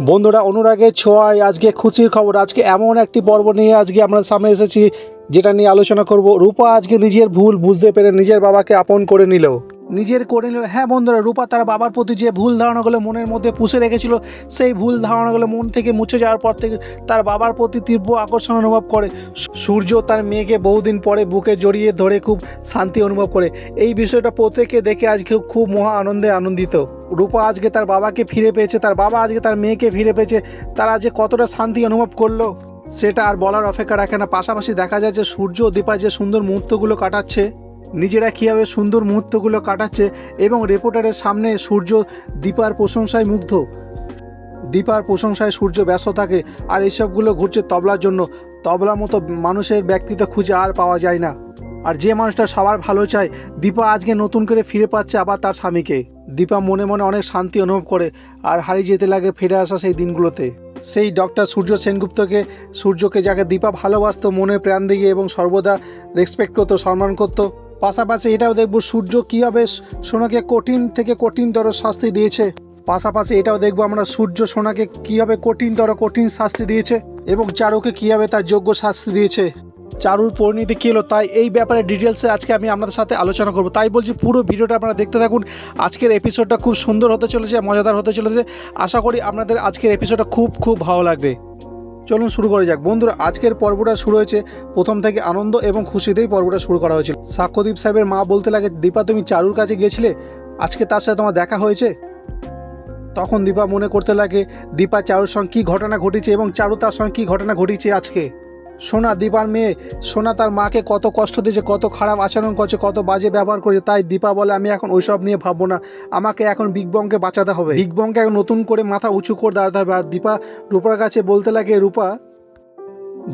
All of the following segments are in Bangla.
বন্ধুরা, অনুরাগের ছোঁয়ায় আজকে খুশির খবর। আজকে এমন একটি পর্ব নিয়ে আজকে আমরা সামনে এসেছি, যেটা নিয়ে আলোচনা করব। রূপা আজকে নিজের ভুল বুঝতে পেরে নিজের বাবাকে আপন করে নিল। নিজের করে নিল। হ্যাঁ বন্ধুরা, রূপা তার বাবার প্রতি যে ভুল ধারণাগুলো মনের মধ্যে পুষে রেখেছিল, সেই ভুল ধারণাগুলো মন থেকে মুছে যাওয়ার পর থেকে তার বাবার প্রতি তীব্র আকর্ষণ অনুভব করে। সূর্য তার মেয়েকে বহুদিন পরে বুকে জড়িয়ে ধরে খুব শান্তি অনুভব করে। এই বিষয়টা প্রত্যেকে দেখে আজকে খুব মহা আনন্দে আনন্দিত। রূপা আজকে তার বাবাকে ফিরে পেয়েছে, তার বাবা আজকে তার মেয়েকে ফিরে পেয়েছে। তারা যে কতটা শান্তি অনুভব করল, সেটা আর বলার অপেক্ষা রাখে না। পাশাপাশি দেখা যায় যে সূর্য দীপা যে সুন্দর মুহূর্তগুলো কাটাচ্ছে নিজেরা কীভাবে সুন্দর মুহূর্তগুলো কাটাচ্ছে এবং রিপোর্টারের সামনে সূর্য দীপার প্রশংসায় মুগ্ধ। দীপার প্রশংসায় সূর্য ব্যস্ত থাকে আর এইসবগুলো ঘুরছে তবলার জন্য। তবলা মতো মানুষের ব্যক্তিত্ব খুঁজে আর পাওয়া যায় না। আর যে মানুষটা সবার ভালো চায়, দীপা আজকে নতুন করে ফিরে পাচ্ছে আবার তার স্বামীকে। দীপা মনে মনে অনেক শান্তি অনুভব করে আর হারিয়ে যেতে লাগে ফিরে আসা সেই দিনগুলোতে। সেই ডক্টর সূর্য সেনগুপ্তকে, সূর্যকে যাকে দীপা ভালোবাসতো, মনে প্রাণ দিয়ে এবং সর্বদা রেসপেক্ট করতো, সম্মান করতো পাশাপাশি এটাও দেখব সূর্য কীভাবে সোনাকে কঠিন থেকে কঠিনতর শাস্তি দিয়েছে। পাশাপাশি এটাও দেখব আমরা সূর্য সোনাকে কীভাবে কঠিনতর, কঠিন শাস্তি দিয়েছে এবং চারুকে কীভাবে তার যোগ্য শাস্তি দিয়েছে। চারুর পরিণতি কী হলো, তাই এই ব্যাপারে ডিটেলসে আজকে আমি আপনাদের সাথে আলোচনা করব। তাই বলছি পুরো ভিডিওটা আপনারা দেখতে থাকুন। আজকের এপিসোডটা খুব সুন্দর হতে চলেছে, মজাদার হতে চলেছে। আশা করি আপনাদের আজকের এপিসোডটা খুব খুব ভালো লাগবে। চলুন শুরু করা যাক। বন্ধুরা, আজকের পর্বটা শুরু হয়েছে প্রথম থেকে আনন্দ এবং খুশিতেই পর্বটা শুরু করা হয়েছিল। সাক্ষ্যদীপ সাহেবের মা বলতে লাগে, দীপা, তুমি চারুর কাছে গেছিলে? আজকে তার সাথে তোমার দেখা হয়েছে? তখন দীপা মনে করতে লাগে, দীপা, চারুর সঙ্গে কী ঘটনা ঘটেছে এবং চারু তার সঙ্গে কী ঘটনা ঘটেছে আজকে? সোনা, দীপার মেয়ে। সোনা তার মাকে কত কষ্ট দিয়েছে, কত খারাপ আচরণ করছে, কত বাজে ব্যবহার করছে। তাই দীপা বলে, আমি এখন ওইসব নিয়ে ভাববো না। আমাকে এখন বিগ বংকে বাঁচাতে হবে। বিগ বংকে এখন নতুন করে মাথা উঁচু করে দাঁড়াতে হবে। আর দীপা রূপার কাছে বলতে লাগে, রূপা,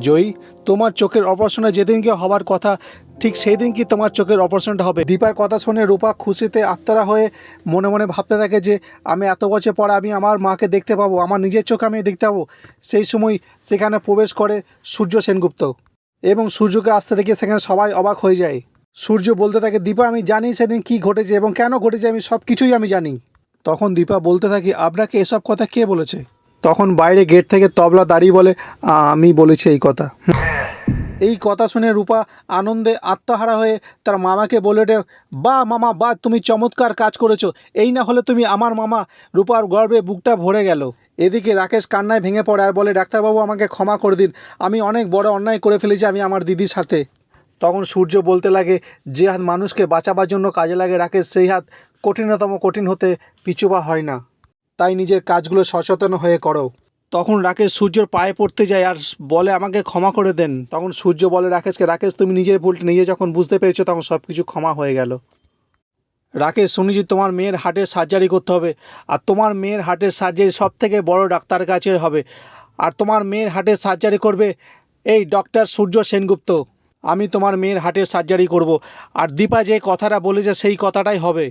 জয়ী, তোমার চোখের অপারেশনে যেদিনকে হবার কথা ঠিক সেই দিন কি তোমার চোখের অপারেশনটা হবে? দীপার কথা শুনে রূপা খুশিতে আত্মরা হয়ে মনে মনে ভাবতে থাকে যে, আমি এত বছর পর আমি আমার মাকে দেখতে পাবো, আমার নিজের চোখে আমি দেখতে পাবো। সেই সময় সেখানে প্রবেশ করে সূর্য সেনগুপ্ত এবং সূর্যকে আসতে দেখে সেখানে সবাই অবাক হয়ে যায়। সূর্য বলতে থাকে, দীপা, আমি জানি সেদিন কি ঘটেছে এবং কেন ঘটেছে, আমি সব কিছুই আমি জানি। তখন দীপা বলতে থাকি, আপনাকে এসব কথা কে বলেছে? তখন বাইরে গেট থেকে তবলা দাঁড়িয়ে বলে আমি বলেছি এই কথা। এই কথা শুনে রূপা আনন্দে আত্মহারা হয়ে তার মামাকে বলে ওঠে, বা মামা, বা তুমি চমৎকার কাজ করেছ। এই না হলে তুমি আমার মামা। রূপার গর্বে বুকটা ভরে গেল। এদিকে রাকেশ কান্নায় ভেঙে পড়ে আর বলে, ডাক্তারবাবু, আমাকে ক্ষমা করে দিন। আমি অনেক বড় অন্যায় করে ফেলেছি আমি আমার দিদির সাথে। তখন সূর্য বলতে লাগে, যে হাত মানুষকে বাঁচাবার জন্য কাজে লাগে রাকেশ, সেই হাত কঠিনতম কঠিন হতে পিছুবা হয় না। তাই নিজের কাজগুলো সচেতন হয়ে করো। তখন রাকেশ সূর্যর পায়ে পড়তে যায় আর বলে, আমাকে ক্ষমা করে দেন। তখন সূর্য বলে, রাকেশকে, রাকেশ, তুমি নিজের ভুলটা নিজে যখন বুঝতে পেরেছ, তখন সব কিছু ক্ষমা হয়ে গেল। রাকেশ শুনেছি তোমার মেয়ের হার্টের সার্জারি করতে হবে আর তোমার মেয়ের হার্টের সার্জারি সব থেকে বড় ডাক্তার কাছে হবে আর তোমার মেয়ের হার্টের সার্জারি করবে এই ডক্টর সূর্য সেনগুপ্ত। আমি তোমার মেয়ের হার্টের সার্জারি করব। আর দীপা যে কথাটা বলেছে, সেই কথাটাই হবে।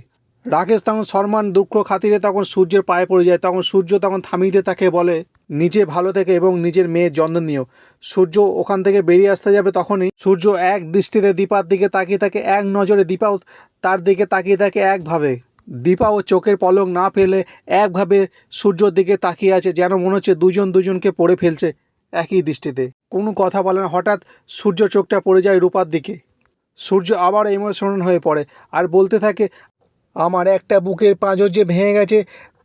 রাকেশ তখন সম্মান দুঃখ খাতিরে তখন সূর্যের পায়ে পড়ে যায়, তখন সূর্য তখন থামিয়ে তাকে বলে, নিজে ভালো থেকে এবং নিজের মেয়ের যত্ন নিও। সূর্য ওখান থেকে বেরিয়ে আসতে যাবে তখনই। সূর্য এক দৃষ্টিতে দীপার দিকে তাকিয়ে থাকে, এক নজরে দীপাও তার দিকে তাকিয়ে থাকে একভাবে। দীপা ও চোখের পলক না ফেলে একভাবে সূর্যর দিকে তাকিয়ে আছে, যেন মনে হচ্ছে দুজন দুজনকে পড়ে ফেলছে একই দৃষ্টিতে। কোনো কথা বলে না, হঠাৎ সূর্য চোখটা পড়ে যায় রূপার দিকে। সূর্য আবার ইমোশনাল হয়ে পড়ে আর বলতে থাকে আমার একটা বুকের পাঁজর যে ভেঙে গেছে,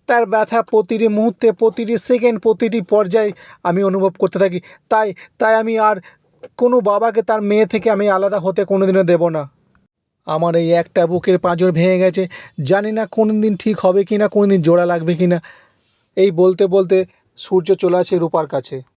তার ব্যথা প্রতিটি মুহূর্তে, প্রতিটি সেকেন্ড প্রতিটি পর্যায়ে আমি অনুভব করতে থাকি। তাই তাই আমি আর কোনো বাবাকে, তার মেয়ে থেকে আমি আলাদা হতে কোনোদিনও দেব না। আমার এই একটা বুকের পাঁজর ভেঙে গেছে, জানি না কোন দিন ঠিক হবে কি না কোন দিন জোড়া লাগবে কি না এই বলতে বলতে সূর্য চলে আসে রূপার কাছে।